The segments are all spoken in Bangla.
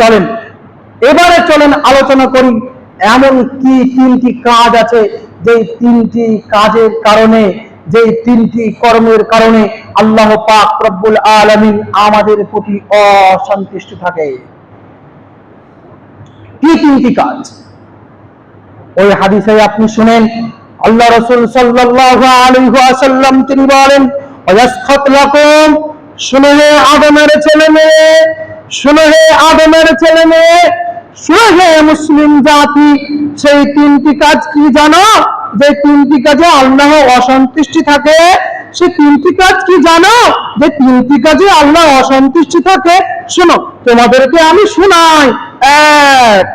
চলেন। এবারে চলেন, আলোচনা করি এমন কি তিনটি কাজ আছে যে তিনটি কাজের কারণে যে তিনটি কর্মের কারণে আল্লাহ পাক রব্বুল আলামিন আমাদের প্রতি অসন্তুষ্ট থাকে। কি তিনটি কাজ? ওই হাদিসে আপনি শুনেন, আল্লাহ রসুল সাল্লাল্লাহু আলাইহি ওয়াসাল্লাম তিনি বলেন শুনে আদমের ছেলে মেয়ে শুনে হে আদমের ছেলে মেয়ে, শুনে হে মুসলিম জাতি, সেই তিনটি কাজ কি জানো? যে তিনটি কাজে আল্লাহ অসন্তুষ্টি থাকে, সে তিনটি কাজ কি জানো? যে তিনটি কাজে আল্লাহ অসন্তুষ্টি থাকে। শোনো, তোমাদেরকে আমি শোনাই। এক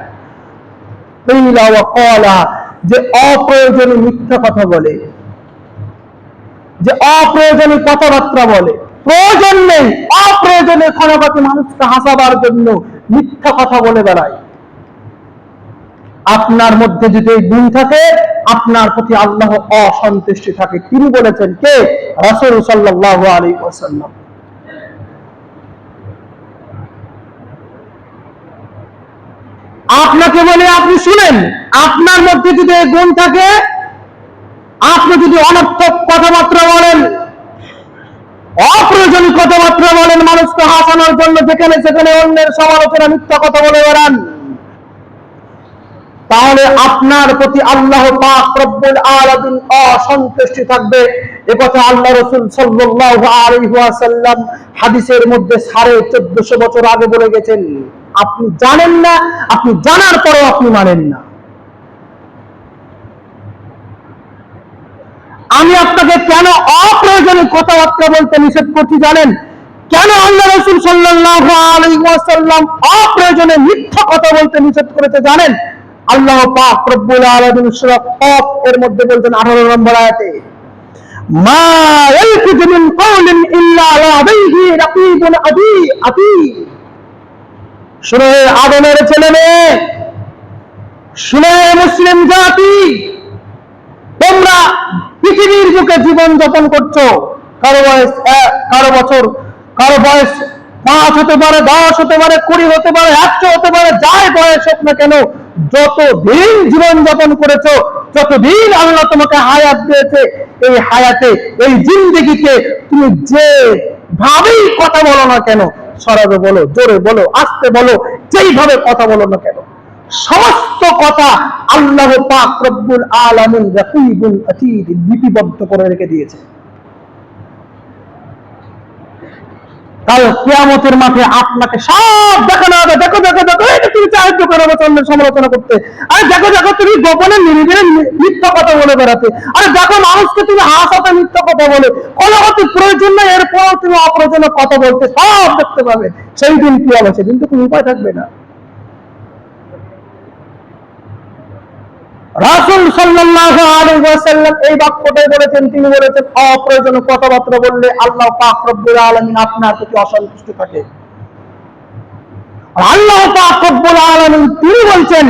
যে অপ্রয়োজনীয় মিথ্যা কথা বলে। যে অপ্রয়োজনীয় কথাবার্তা বলে। প্রয়োজন নেই অপ্রয়োজনীয় ক্ষণপাতি মানুষকে হাসাবার জন্য মিথ্যা কথা বলে বেড়ায়। আপনার মধ্যে যদি এই গুণ থাকে, আপনার প্রতি আল্লাহ অসন্তুষ্টি থাকে। তিনি বলেছেন কে? রসুল সাল্লাহ আলী ওয়াসাল্লাম। আপনাকে বলে আপনি শুনেন, আপনার মধ্যে যদি গুণ থাকে, আপনি যদি অনর্থক কথাবার্তা বলেন অপ্রয়োজনীয় কথাবার্তা বলেন, মানুষকে হাসানোর জন্য যেখানে সেখানে অন্যের সমালোচনা, মিথ্যা কথা বলে বেড়ান। তাহলে আপনার প্রতি আল্লাহ পাক রব্বুল আলামিন অসন্তুষ্টি থাকবে। এ কথা আল্লাহ রাসূল সাল্লাল্লাহু আলাইহি হাদিসের মধ্যে সাড়ে চোদ্দশো বছর আগে বলে গেছেন। আপনি জানেন না, আপনি জানার পরেও আপনি মানেন না আমি আপনাকে কেন অপ্রয়োজনীয় কথাবার্তা বলতে নিষেধ করছি, জানেন? কেন আল্লাহ রসুল সাল্লাল্লাহু আলাইহি অপ্রয়োজনে মিথ্যা কথা বলতে নিষেধ করেছে, জানেন? আল্লাহ পাক রব্বুল আলামিন এর মধ্যে বলছেন 18 নম্বর আয়াতে ছেলে মেয়ে মুসলিম জাতি পৃথিবীর বুকে জীবন যাপন করছ। কারও বয়স কারও বছর, কারও বয়স পাঁচ হতে পারে, দশ হতে পারে, কুড়ি হতে পারে, একশো হতে পারে, যাই বয়স হোক না কেন যত দিন জীবন যাপন করেছ, যতদিন আল্লাহ তোমাকে হায়াত দিয়েছে, এই হায়াতে, এই জিন্দগিতে তুমি যে ভাবেই কথা বলো না কেন, সরাবে বলো, জোরে বলো, আস্তে বলো, যেইভাবে কথা বলো না কেন। সমস্ত কথা আল্লাহ পাক রব্বুল আলামিন রাকিবুল আতীদ লিপিবদ্ধ করে রেখে দিয়েছে। কাল কিয়ামতের মাঠে আপনাকে সব দেখানো হবে। দেখো দেখো দেখো এটা তুমি সাহায্য করো অন্যের সমালোচনা করতে। আরে দেখো দেখো, তুমি গোপনে নিরিবিলি মিথ্যা কথা বলে বেড়াতে। আরে দেখো, মানুষকে তুমি হাসাতে মিথ্যা কথা বলে। কোনো প্রয়োজন নেই, এরপরও তুমি অপ্রয়োজনীয় কথা বলতে সব দেখতে পাবে। সেই দিন কি হবে সেদিন তো কোনো উপায় থাকবে না। রাসূল ওয়াসাল্লাম এই বাক্যটাই বলেছেন, তিনি বলেছেন, অপ্রয়োজনীয় কথাবার্তা বললে আল্লাহ পাক রব্বুল আলামিন আপনার প্রতি অসন্তুষ্ট থাকে। আল্লাহ পাক রব্বুল তিনি বলছেন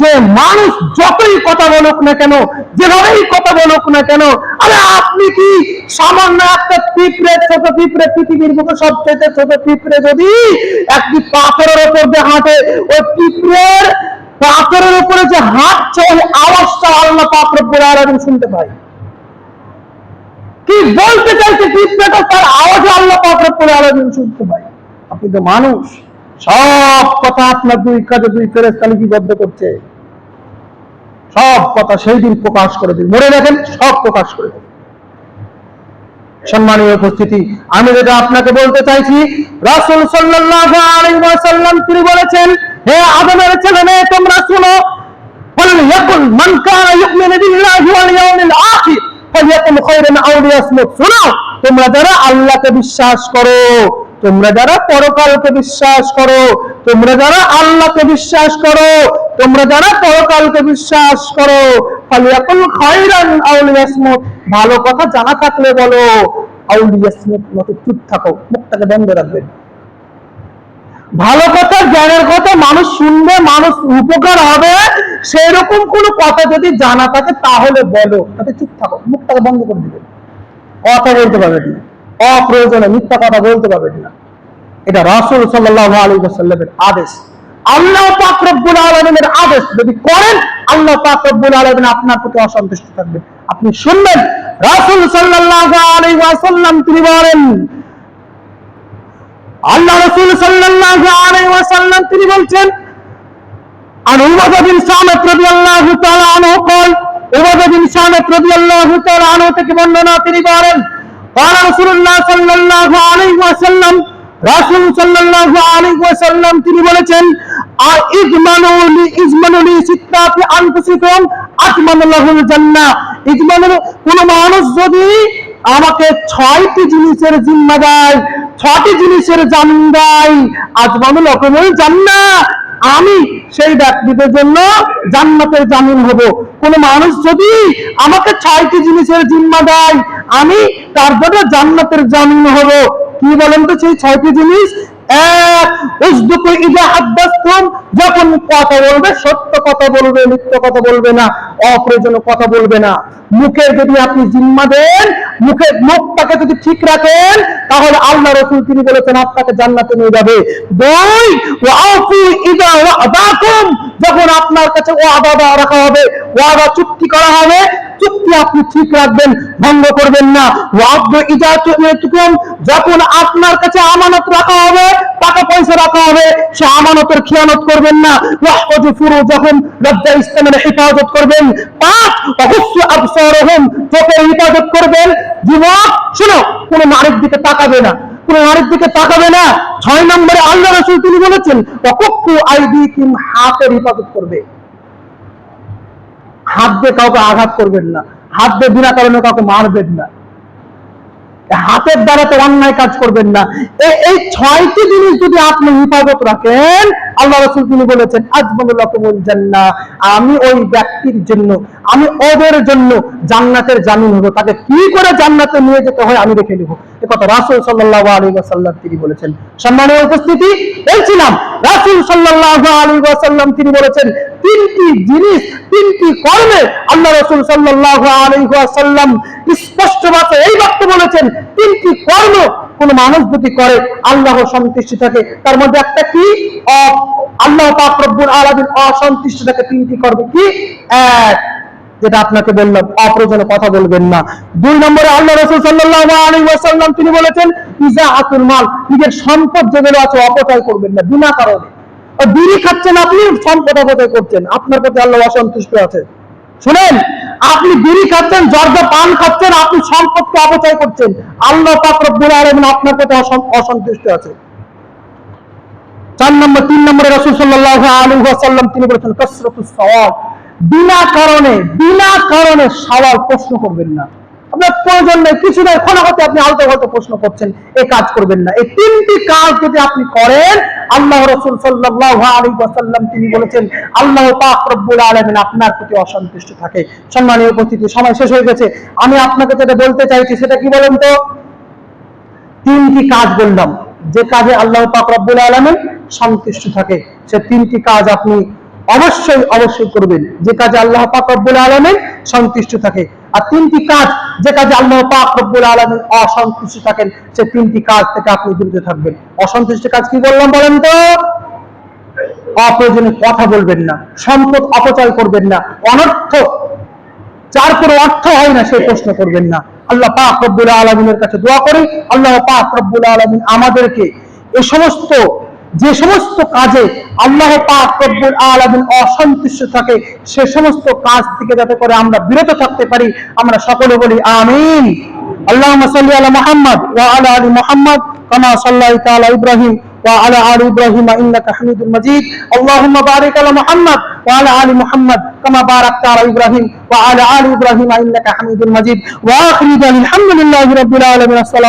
যে মানুষ যতই কথা বলুক না কেন, যেভাবেই কথা বলুক না কেন, আরে আপনি কি সামান্য একটা পিঁপড়ে, ছোট পিঁপড়ে, পৃথিবীর বুকে সবচেয়ে ছোট পিঁপড়ে যদি একটি পাথরের উপর দিয়ে হাঁটে, ওই পিঁপড়ের পাথরের উপরে যে হাঁটছে ওই আওয়াজটা আল্লাহ পাক রব্বুল আলামিন শুনতে পায়। কি বলতে চাইছে পিঁপড়েটা তার আওয়াজে আল্লাহ পাক রব্বুল আলামিন শুনতে পায়। আপনি তো মানুষ, সব কথা আপনার দুই কাজে দুই ফেরেস্তা লিপিবদ্ধ করছে। সব কথা সেই দিন প্রকাশ করে দিন মনে রাখেন, সব প্রকাশ করে দিন সম্মানীয় উপস্থিতি, আমি যেটা আপনাকে বলতে চাইছি, রাসূল সাল্লাল্লাহু আলাইহি ওয়াসাল্লাম তিনি বলেছেন হে আদমের ছেলে মেয়ে, তোমরা শুনো। বলেন মান কানা ইউমিনু বিল্লাহি ওয়াল ইয়াউমিল আখির, ফালিয়াকুল খায়রান আও লিয়াসমুত শুনো, তোমরা যারা আল্লাহকে বিশ্বাস করো, তোমরা যারা পরকালকে বিশ্বাস করো, তোমরা যারা আল্লাহকে বিশ্বাস করো, তোমরা যারা পরকালকে বিশ্বাস করো, ফালিয়াকুল খায়রান আও লিয়াসমুত ভালো কথা জানা থাকলে বলো আউলিয়াসমুত মতো চুপ থাকো, মুখটাকে বন্ধ রাখবে। ভালো কথা, জ্ঞানের কথা, মানুষ শুনবে, মানুষ উপকার হবে সেই রকম কোনো কথা যদি জানা থাকে তাহলে বলো। তাতে চুপ থাকো, মুখটাকে বন্ধ করে দিবে। কথা বলতে পারবে না অপ্রয়োজনে মিথ্যা কথা বলতে পারবে না এটা রাসূল সাল্লাল্লাহু আলাইহি ওয়াসাল্লামের আদেশ। আল্লাহ পাক রব্বুল আলামিনের আদেশ। যদি করেন, আল্লাহ পাক রব্বুল আলামিন আপনার প্রতি অসন্তুষ্ট থাকবেন আপনি শুনবেন, রাসূল সাল্লাল্লাহু আলাইহি ওয়াসাল্লাম তিনি বলেন আল্লাহ রাসূল সাল্লাল্লাহু আলাইহি ওয়াসাল্লাম তিনি বলছেন عن عبادة بن صامت رضي الله تعالى عنه قال عبادة بن صامت رضي الله تعالى عنه থেকে বর্ণনা তিনি বলেন قال رسول الله صلى الله عليه وسلم রাসূল সাল্লাল্লাহু আলাইহি ওয়াসাল্লাম তিনি বলেছেন আর ইজমানু লি ইজমানু লি সিত্তাতি আনফুসিকুম আতমানু লাহুল জান্নাহ ইজমানু কোন মানুষ যদি আমাকে ছয়টি জিনিসের জিম্মা দেয় ছয়টি জিনিসের জামিন দেয় আজমানু জান না আমি সেই ব্যক্তিদের জন্য জান্নাতের জামিন হব। কোন মানুষ যদি আমাকে ছয়টি জিনিসের জিম্মা দেয়, আমি তার জন্য জান্নাতের জামিন হব। কি বলেন তো সেই ছয়টি জিনিস? এক ইদা হাদ্দাসতুম যখন কথা বলবে, সত্য কথা বলবে, মিথ্যা কথা বলবে না, অপ্রয়োজনীয় কথা বলবে না। মুখের যদি আপনি জিম্মা দেন, মুখের মুখটাকে যদি ঠিক রাখেন, তাহলে আল্লাহ রসুল তিনি বলেছেন, আপনাকে জান্নাতে নিয়ে যাবে। দুই, ওয়াফু ইদা ওয়াদাকুম, যখন আপনার কাছে ওয়াদা রাখা হবে, ওয়াদা চুক্তি করা হবে চুক্তি আপনি ঠিক রাখবেন, ভঙ্গ করবেন না। যখন আপনার কাছে আমানত রাখা হবে, টাকা পয়সা রাখা হবে, সে আমানতের খেয়ানত করবেন না। যখন লজ্জা ইসলামের হেফাজত করবেন পাঁচ অবশ্য আবসারহুম চোখের হেফাজত করবেন, যুবক, শুনো, কোন নারীর দিকে তাকাবে না। কোন নারীর দিকে তাকাবে না। ছয় নম্বরে আল্লাহ রসুল তিনি বলেছেন অকক্ষু আইদিকিম হাতের হেফাজত করবে। হাত দিয়ে কাউকে আঘাত করবেন না। হাত দিয়ে বিনা কারণে কাউকে মারবেন না। হাতের দ্বারা তো অন্যায় কাজ করবেন না। এই ছয়টি জিনিস যদি আপনি হিফাজত রাখেন আল্লাহ রসুল তিনি বলেছেন আজমানুল্লাহমুল জান্না আমি ওই ব্যক্তির জন্য, আমি ওদের জন্য জান্নাতের জামিন হব। তাকে কি করে জান্নাতে নিয়ে যেতে হয় আমি দেখে নিব। এ কথা রাসুল সাল্লাহ আলী ওয়াসাল্লাম তিনি বলেছেন। সম্মানের উপস্থিতি, বলছিলাম, রাসুল সাল্লাহ আলী ওয়াসাল্লাম তিনি বলেছেন, তিনটি জিনিস, তিনটি কর্মে আল্লাহ রসুল সাল্লাহ আলী ওয়াসাল্লাম স্পষ্ট ভাষায় এই বাক্য বলেছেন, তিনটি কর্ম কোন মানুষ যদি করে, আল্লাহ সন্তুষ্টি থাকে। তার মধ্যে একটা কি? আল্লাহ পাক আলামিন অসন্তুষ্ট থাকে তিনটি করবে। কি? এক, যেটা আপনাকে বললাম অপ্রয়োজনে কথা বলবেন না। দুই নম্বরে আল্লাহ রসুল ওয়াসাল্লাম তিনি বলেছেন ইজাআতুল মাল নিজের সম্পদ যেগুলো আছে অপচয় করবেন না, বিনা কারণে। বিড়ি খাচ্ছেন আপনি, সম্পদ অপচয় করছেন। আপনার প্রতি আল্লাহ অসন্তুষ্ট আছে। শুনেন, আপনি বিড়ি খাচ্ছেন, জর্দা পান খাচ্ছেন, আপনি সম্পদকে অপচয় করছেন। আল্লাহ পাকরব্বুল আপনার প্রতি অসন্তুষ্ট আছে। চার নম্বর, তিন নম্বরে রসুল সাল্লাহ আলু সাল্লাম তিনি বলেছেন কসরতুল সওয়াল বিনা কারণে বিনা কারণে সওয়াল প্রশ্ন করবেন না। আপনার প্রয়োজন নেই কিছু নেই ক্ষণাগত আপনি আলতো ফালতো প্রশ্ন করছেন। এই কাজ করবেন না। এই তিনটি কাজ যদি আপনি করেন, আল্লাহ রসুল সাল্লাহ আলী ওয়াসাল্লাম তিনি বলেছেন, আল্লাহ পাক রব্বুল আলমিন আপনার প্রতি অসন্তুষ্ট থাকে। সম্মানীয় উপস্থিতি, সময় শেষ হয়ে গেছে। আমি আপনাকে যেটা বলতে চাইছি, সেটা কি বলেন তো? তিনটি কাজ বললাম। যে কাজে আল্লাহ পাক রব্বুল আলামিন সন্তুষ্ট থাকে, সে তিনটি কাজ আপনি অবশ্যই অবশ্যই করবেন। যে কাজে আল্লাহ পাক রব্বুল আলামিন সন্তুষ্ট থাকে। আর তিনটি কাজ যে কাজে আল্লাহ পাক রব্বুল আলামিন অসন্তুষ্ট থাকেন, সে তিনটি কাজ থেকে আপনি দূরে থাকবেন। অসন্তুষ্ট কাজ কি বললাম বলেন তো? অপ্রয়োজনীয় কথা বলবেন না, সম্পদ অপচয় করবেন না অনর্থক যার কোনো অর্থ হয় না সেই প্রশ্ন করবেন না। আল্লাহ পাক রব্বুল আলমিনের কাছে দোয়া করি, আল্লাহ পাক রব্বুল আলমিন আমাদেরকে এ সমস্ত যে সমস্ত কাজে আল্লাহ পাক অসন্তুষ্ট থাকে, সে সমস্ত কাজ থেকে যাতে করে আমরা বিরত থাকতে পারি, আমরা সকলে বলি আমিন। আল্লাহ সাল্লি আলা মোহাম্মদ ওয়া আলা আলী মোহাম্মদ, কামা সাল্লাহ তালা ইব্রাহিম ওয়া আলা আলি ইব্রাহিম ইন্নাকা হামিদুল মাজিদ। আল্লাহুম্মা বারিক আলা মুহাম্মদ ওয়া আলা আলি মুহাম্মদ, কামা বারাকতা আলা ইব্রাহিম ওয়া আলা আলি ইব্রাহিম ইন্নাকা হামিদুল মাজিদ। ওয়া আখিরি দাওয়ানা আলহামদুলিল্লাহি রাব্বিল আলামিন, আসসালামু